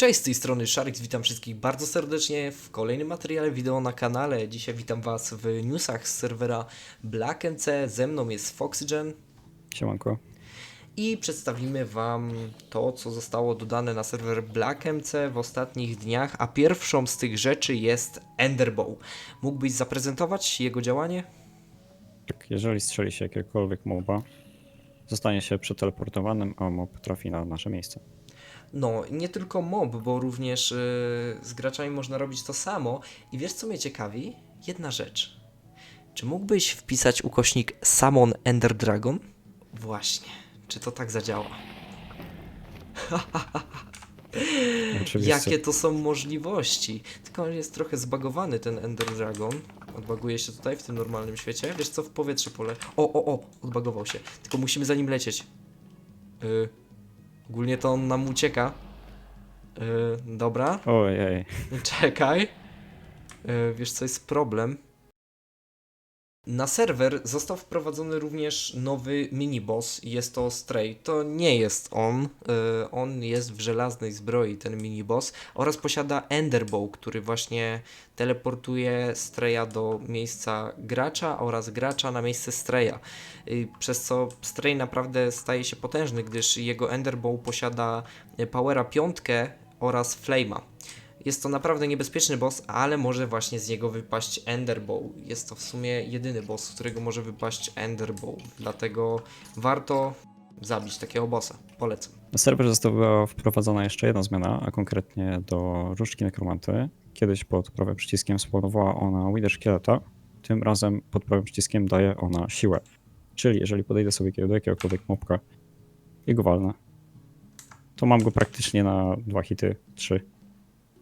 Cześć, z tej strony Sharks, witam wszystkich bardzo serdecznie w kolejnym materiale wideo na kanale. Dzisiaj witam Was w newsach z serwera BlackMC, ze mną jest Foxygen Siemanko. i przedstawimy Wam to, co zostało dodane na serwer BlackMC w ostatnich dniach, a pierwszą z tych rzeczy jest Enderbow. Mógłbyś zaprezentować jego działanie? Tak, jeżeli strzeli się jakiegokolwiek moba, zostanie się przeteleportowanym, a mob trafi na nasze miejsce. No, nie tylko mob, bo również yy, z graczami można robić to samo. I wiesz, co mnie ciekawi? Jedna rzecz. Czy mógłbyś wpisać ukośnik Summon Ender Dragon? Właśnie. Czy to tak zadziała? Oczywiście. Jakie to są możliwości? Tylko on jest trochę zbagowany, ten Ender Dragon. Odbaguje się tutaj w tym normalnym świecie. Wiesz co, w powietrze pole. O, o, o, odbagował się. Tylko musimy za nim lecieć. Y, ogólnie to on nam ucieka. Y, dobra, Ojej. czekaj. Y, wiesz co, jest problem. Na serwer został wprowadzony również nowy miniboss. Jest to Stray. To nie jest on. y, on jest w żelaznej zbroi, ten miniboss. Oraz posiada Enderbow, który właśnie teleportuje Straya do miejsca gracza oraz gracza na miejsce Straya. Przez co Stray naprawdę staje się potężny, gdyż jego Enderbow posiada Powera piątkę oraz Flame'a. Jest to naprawdę niebezpieczny boss, ale może właśnie z niego wypaść Enderbow. Jest to w sumie jedyny boss, z którego może wypaść Enderbow. Dlatego warto zabić takiego bossa. Polecam. Na serwer została wprowadzona jeszcze jedna zmiana, a konkretnie do różdżki nekromanty. Kiedyś pod prawym przyciskiem spawnowała ona Wither Szkieleta, tym razem pod prawym przyciskiem daje ona siłę. Czyli jeżeli podejdę sobie do jakiegokolwiek mobka i go walnę, to mam go praktycznie na dwa hity, trzy.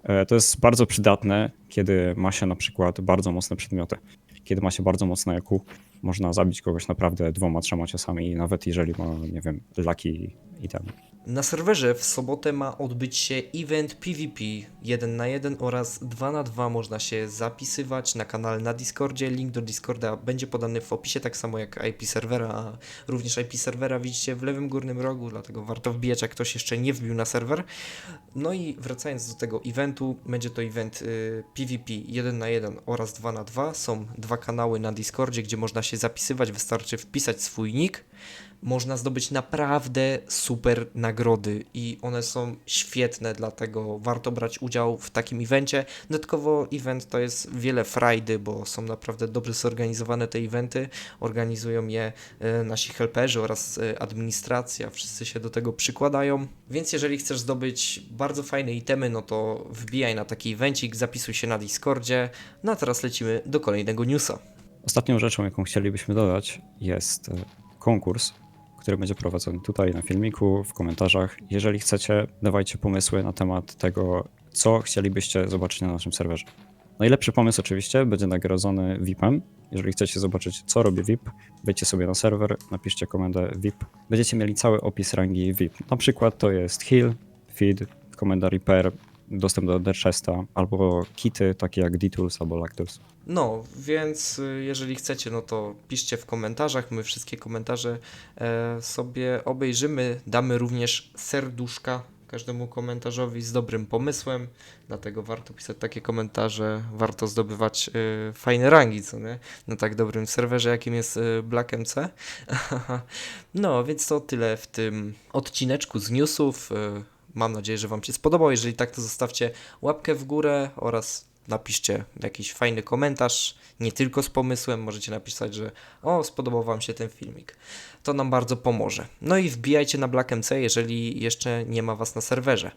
E, To jest bardzo przydatne, kiedy ma się na przykład bardzo mocne przedmioty. Kiedy ma się bardzo mocne EQ, można zabić kogoś naprawdę dwoma, trzema ciosami, nawet jeżeli ma, nie wiem, laki item. Na serwerze w sobotę ma odbyć się event PvP 1 na 1 oraz 2 na 2 można się zapisywać na kanale na Discordzie. Link do Discorda będzie podany w opisie, tak samo jak IP serwera, a również IP serwera widzicie w lewym górnym rogu, dlatego warto wbijać, jak ktoś jeszcze nie wbił na serwer. No i wracając do tego eventu, będzie to event y, PvP 1 na 1 oraz 2 na 2 Są dwa kanały na Discordzie, gdzie można się zapisywać, wystarczy wpisać swój nick można zdobyć naprawdę super nagrody i one są świetne, dlatego warto brać udział w takim evencie. Dodatkowo event to jest wiele frajdy, bo są naprawdę dobrze zorganizowane te eventy. Organizują je e, nasi helperzy oraz e, administracja, wszyscy się do tego przykładają. Więc jeżeli chcesz zdobyć bardzo fajne itemy, no to wbijaj na taki evencik, zapisuj się na Discordzie. No a teraz lecimy do kolejnego newsa. Ostatnią rzeczą, jaką chcielibyśmy dodać, jest e, konkurs, który będzie prowadzony tutaj na filmiku, w komentarzach. Jeżeli chcecie, dawajcie pomysły na temat tego, co chcielibyście zobaczyć na naszym serwerze. Najlepszy pomysł oczywiście będzie nagrodzony VIP-em. Jeżeli chcecie zobaczyć, co robi VIP, wejdźcie sobie na serwer, napiszcie komendę VIP. Będziecie mieli cały opis rangi VIP. Na przykład to jest heal, feed, komenda repair, dostęp do Chesta, albo kity takie jak D-Tools albo Lactools. No, więc y, jeżeli chcecie, no to piszcie w komentarzach. My wszystkie komentarze e, sobie obejrzymy. Damy również serduszka każdemu komentarzowi z dobrym pomysłem. Dlatego warto pisać takie komentarze, warto zdobywać y, fajne rangi, co nie? Na tak dobrym serwerze, jakim jest y, Black MC. no, więc to tyle w tym odcineczku z newsów. Y, Mam nadzieję, że Wam się spodobał. Jeżeli tak, to zostawcie łapkę w górę oraz napiszcie jakiś fajny komentarz, nie tylko z pomysłem, możecie napisać, że o, spodobał Wam się ten filmik. To nam bardzo pomoże. No i wbijajcie na Black MC, jeżeli jeszcze nie ma Was na serwerze.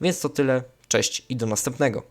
Więc to tyle, cześć i do następnego.